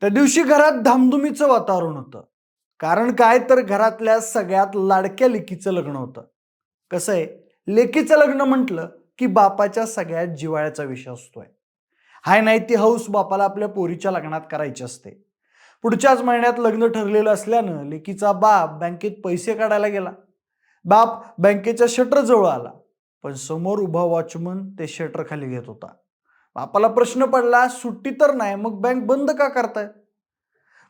त्या दिवशी घरात धामधुमीचं वातावरण होतं. कारण काय तर घरातल्या सगळ्यात लाडक्या लेकीचं लग्न होतं. कसं आहे? लेकीचं लग्न म्हटलं की बापाच्या सगळ्यात जिवाळ्याचा विषय असतोय. हाय नाही ती हौस बापाला आपल्या पोरीच्या लग्नात करायची असते. पुढच्याच महिन्यात लग्न ठरलेलं असल्यानं लेकीचा बाप बँकेत पैसे काढायला गेला. बाप बँकेच्या शटर जवळ आला. पण समोर उभा वॉचमन ते शटर खाली घेत होता. बापाला प्रश्न पडला सुट्टी तर नाही मग बँक बंद का करताय?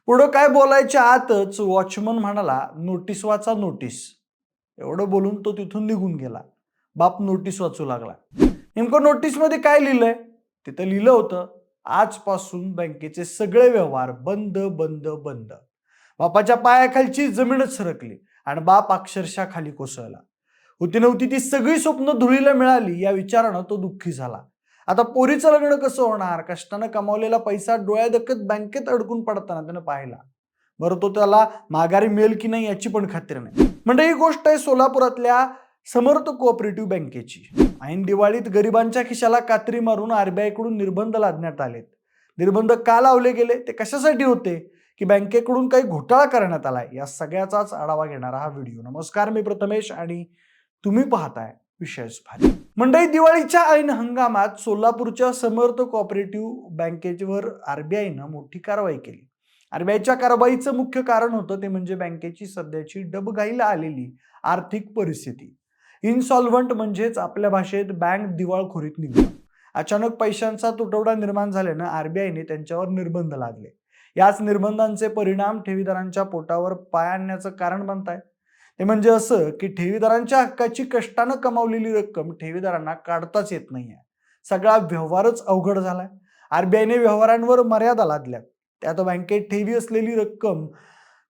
पुढं काय बोलायच्या आतच वॉचमन म्हणाला नोटीस वाचा नोटीस. एवढं बोलून तो तिथून निघून गेला. बाप नोटीस वाचू लागला. नेमकं नोटीसमध्ये काय लिहिलंय? तिथं लिहिलं होतं आजपासून बँकेचे सगळे व्यवहार बंद बंद बंद. बापाच्या पायाखालची जमीनच सरकली आणि बाप अक्षरशः खाली कोसळला. होती नव्हती ती सगळी स्वप्न धुळीला मिळाली या विचारानं तो दुःखी झाला. आता पोरीचं लग्न कसं होणार? कष्टानं कमावलेला पैसा डोळ्यादकत बँकेत अडकून पडताना त्यानं पाहिला. बरं तो त्याला माघारी मिळेल की नाही याची पण खात्री नाही. म्हणजे ही गोष्ट आहे सोलापुरातल्या समर्थ कोऑपरेटिव्ह बँकेची. ऐन दिवाळीत गरिबांच्या खिशाला कात्री मारून आरबीआयकडून निर्बंध लादण्यात आलेत. निर्बंध का लावले गेले? ते कशासाठी होते? की बँकेकडून काही घोटाळा करण्यात आलाय? या सगळ्याचाच आढावा घेणारा हा व्हिडिओ. नमस्कार मी प्रथमेश आणि तुम्ही पाहताय विशेष भारी मंडळी दिवाळीच्या ऐन हंगामात सोलापूरच्या समर्थ कॉपरेटिव्ह बँकेवर आरबीआयनं मोठी कारवाई केली. आरबीआयच्या कारवाईचं मुख्य कारण होतं ते म्हणजे बँकेची सध्याची डबघाईला आलेली आर्थिक परिस्थिती. इन्सॉल्व्हंट म्हणजेच आपल्या भाषेत बँक दिवाळखोरीत निघली अचानक पैशांचा तुटवडा निर्माण झाल्यानं आरबीआयने त्यांच्यावर निर्बंध लादले. याच निर्बंधांचे परिणाम ठेवीदारांच्या पोटावर पाय आणण्याचं कारण बनताय ते म्हणजे असं की ठेवीदारांच्या हक्काची कष्टानं कमावलेली रक्कम ठेवीदारांना काढताच येत नाहीये. सगळा व्यवहारच अवघड झालाय. आरबीआयने व्यवहारांवर मर्यादा लादल्या त्यात बँकेत ठेवी असलेली रक्कम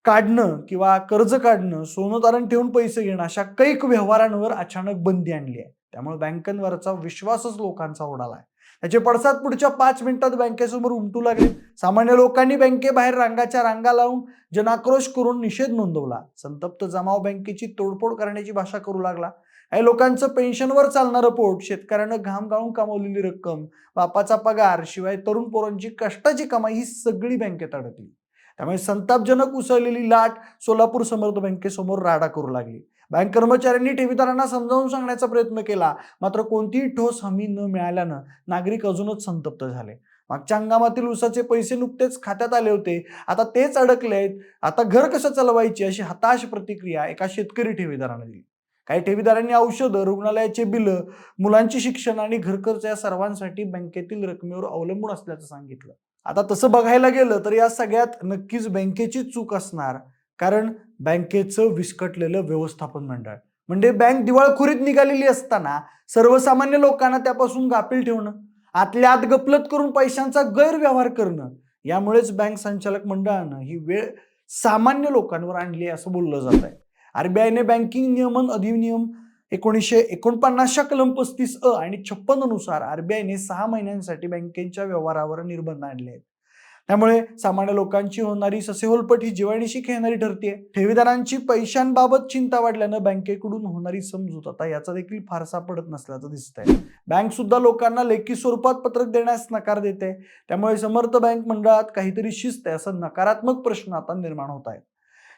काढणं किंवा कर्ज काढणं सोनं तारण ठेवून पैसे घेणं अशा कैक व्यवहारांवर अचानक बंदी आणली आहे. त्यामुळे बँकांवरचा विश्वासच लोकांचा उडालाय त्याचे पडसाद पुढच्या पाच मिनिटात बँकेसमोर उमटू लागले. सामान्य लोकांनी बँकेबाहेर रांगाच्या रांगा लावून जनाक्रोश करून निषेध नोंदवला. संतप्त जमाव बँकेची तोडफोड करण्याची भाषा करू लागला. काही लोकांचं पेन्शनवर चालणारं पोट शेतकऱ्यानं घाम गाळून कमावलेली रक्कम बापाचा पगार शिवाय तरुण पोरांची कष्टाची कमाई ही सगळी बँकेत अडकली. त्यामुळे संतापजनक उसळलेली लाट सोलापूर समर्थ बँकेसमोर राडा करू लागली. बँक कर्मचाऱ्यांनी ठेवीदारांना समजावून सांगण्याचा प्रयत्न केला मात्र कोणतीही ठोस हमी न मिळाल्यानं नागरिक अजूनच संतप्त झाले. मागच्या हंगामातील उसाचे पैसे नुकतेच खात्यात आले होते. आता तेच अडकले आहेत आता घर कसं चालवायचे अशी हताश प्रतिक्रिया एका शेतकरी ठेवीदाराने दिली. काही ठेवीदारांनी औषधं रुग्णालयाचे बिलं मुलांचे शिक्षण आणि घरखर्च या सर्वांसाठी बँकेतील रकमेवर अवलंबून असल्याचं सांगितलं. आता तसं बघायला गेलं तर या सगळ्यात नक्कीच बँकेची चूक असणार कारण बँकेचं विस्कटलेलं व्यवस्थापन मंडळ. म्हणजे बँक दिवाळखोरीत निघालेली असताना सर्वसामान्य लोकांना त्यापासून गाफील ठेवणं आतल्या आत गपलत करून पैशांचा गैरव्यवहार करणं यामुळेच बँक संचालक मंडळानं ही वेळ सामान्य लोकांवर आणली असं बोललं जात आहे आरबीआयने बँकिंग नियमन अधिनियम एकोणीसशे एकोणपन्नासच्या कलम पस्तीस अ आणि छप्पन्ननुसार आरबीआयने सहा महिन्यांसाठी बँकेच्या व्यवहारावर निर्बंध आणले आहेत. त्यामुळे सामान्य लोकांची होणारी ससेहोलपट ही जिवाणीशी खेळणारी ठरते ठेवीदारांची पैशांबाबत चिंता वाढल्यानं बँकेकडून होणारी समजूत आता याचा देखील फारसा पडत नसल्याचं दिसतंय. बँक सुद्धा लोकांना लेखी स्वरूपात पत्रक देण्यास नकार देते. त्यामुळे समर्थ बँक मंडळात काहीतरी शिस्त आहे असा नकारात्मक प्रश्न आता निर्माण होत आहेत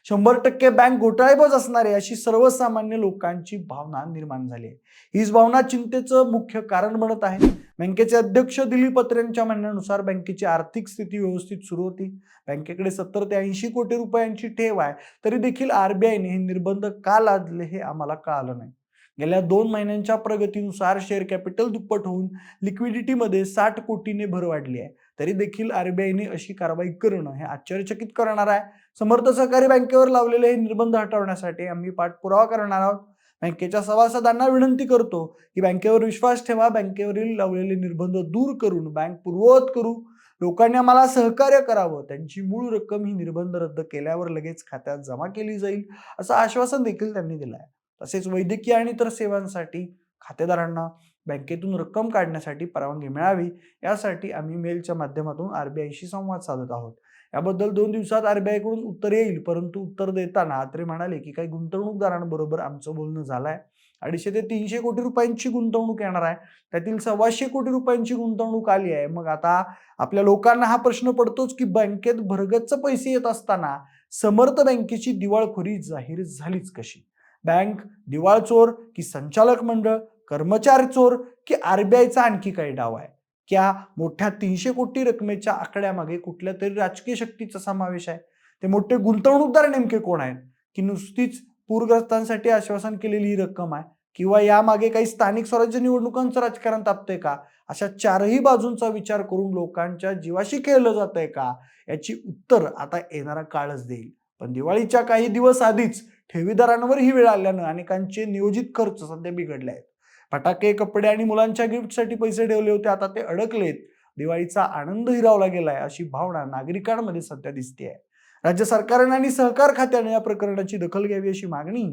शंभर टक्के बँक घोटाळेबाज असणारे अशी सर्वसामान्य लोकांची भावना निर्माण झाली आहे. हीच भावना चिंतेचं मुख्य कारण बनत आहे. बँकेचे अध्यक्ष दिलीप पत्र्यांच्या म्हणण्यानुसार बँकेची आर्थिक स्थिती व्यवस्थित सुरू होती. बँकेकडे सत्तर ते ऐंशी कोटी रुपयांची ठेव आहे. तरी देखील आरबीआयने हे निर्बंध का लादले हे आम्हाला कळालं नाही. गेल्या दोन महिन्यांच्या प्रगतीनुसार शेअर कॅपिटल दुप्पट होऊन लिक्विडिटीमध्ये साठ कोटीने भर वाढली आहे. तरी देखील आरबीआयने अशी कारवाई करणं हे आश्चर्यचकित करणार आहे. समर्थ सहकारी बँकेवर लावलेले हे निर्बंध हटवण्यासाठी आम्ही पाठपुरावा करणार आहोत. बँकेच्या सभासदांना विनंती करतो की बँकेवर विश्वास ठेवा. बँकेवरील लावलेले निर्बंध दूर करून बँक पूर्ववत करू. लोकांनी आम्हाला सहकार्य करावं. त्यांची मूळ रक्कम ही निर्बंध रद्द केल्यावर लगेच खात्यात जमा केली जाईल असं आश्वासन देखील त्यांनी दिलं आहे तसेच वैद्यकीय आणि इतर सेवांसाठी खातेदारांना बँकेतून रक्कम काढण्यासाठी परवानगी मिळावी यासाठी आम्ही मेलच्या माध्यमातून आरबीआयशी संवाद साधत आहोत. याबद्दल दोन दिवसात आरबीआयकडून उत्तर येईल परंतु उत्तर देताना अत्रे म्हणाले की काही गुंतवणूकदारांबरोबर आमचं बोलणं झालंय. अडीचशे ते तीनशे कोटी रुपयांची गुंतवणूक येणार आहे. त्यातील सव्वाशे कोटी रुपयांची गुंतवणूक आली आहे. मग आता आपल्या लोकांना हा प्रश्न पडतोच की बँकेत भरगच्च पैसे येत असताना समर्थ बँकेची दिवाळखोरी जाहीर झालीच कशी? बँक दिवाळचोर की संचालक मंडळ कर्मचारी चोर की आरबीआयचा आणखी काही डाव आहे. क्या मोठ्या तीनशे कोटी रकमेच्या आकड्यामागे कुठल्या तरी राजकीय शक्तीचा समावेश आहे? ते मोठे गुंतवणूकदार नेमके कोण आहेत? की नुसतीच पूरग्रस्तांसाठी आश्वासन केलेली ही रक्कम आहे? किंवा यामागे काही स्थानिक स्वराज्य निवडणुकांचं राजकारण तापतंय का? अशा चारही बाजूंचा विचार करून लोकांच्या जीवाशी खेळलं जात आहे का? याची उत्तर आता येणारा काळच देईल. पण दिवाळीच्या काही दिवस आधीच ठेवीदारांवर ही वेळ आल्यानं अनेकांचे नियोजित खर्च सध्या बिघडले आहेत. फटाके कपडे आणि मुलांच्या गिफ्टसाठी पैसे ठेवले होते आता ते अडकलेत. दिवाळीचा आनंद हिरावला गेलाय अशी भावना नागरिकांमध्ये सध्या दिसते आहे राज्य सरकारने आणि सहकार खात्याने या प्रकरणाची दखल घ्यावी अशी मागणी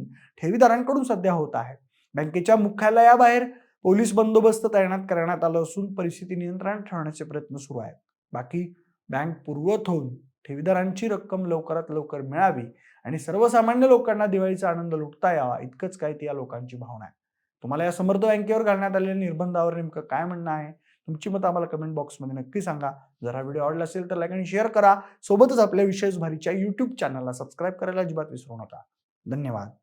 ठेवीदारांकडून सध्या होत आहे. बँकेच्या मुख्यालयाबाहेर पोलीस बंदोबस्त तैनात करण्यात आलं असून परिस्थिती नियंत्रणात ठेवण्याचे प्रयत्न सुरू आहेत. बाकी बँक पूर्वत होऊन ठेवीदारांची रक्कम लवकरात लवकर मिळावी आणि सर्वसामान्य लोकांना दिवाळीचा आनंद लुटता यावा इतकंच काय ती या लोकांची भावना आहे. तुम्हाला या समर्थ बँकेवर घालण्यात आलेल्या निर्बंधावर नेमकं काय म्हणणं आहे? तुमची मतं आम्हाला कमेंट बॉक्समध्ये नक्की सांगा. जर हा व्हिडिओ आवडला असेल तर लाईक आणि शेअर करा. सोबतच आपल्या विशेष भारीच्या युट्यूब चॅनलला सबस्क्राईब करायला अजिबात विसरू नका. धन्यवाद.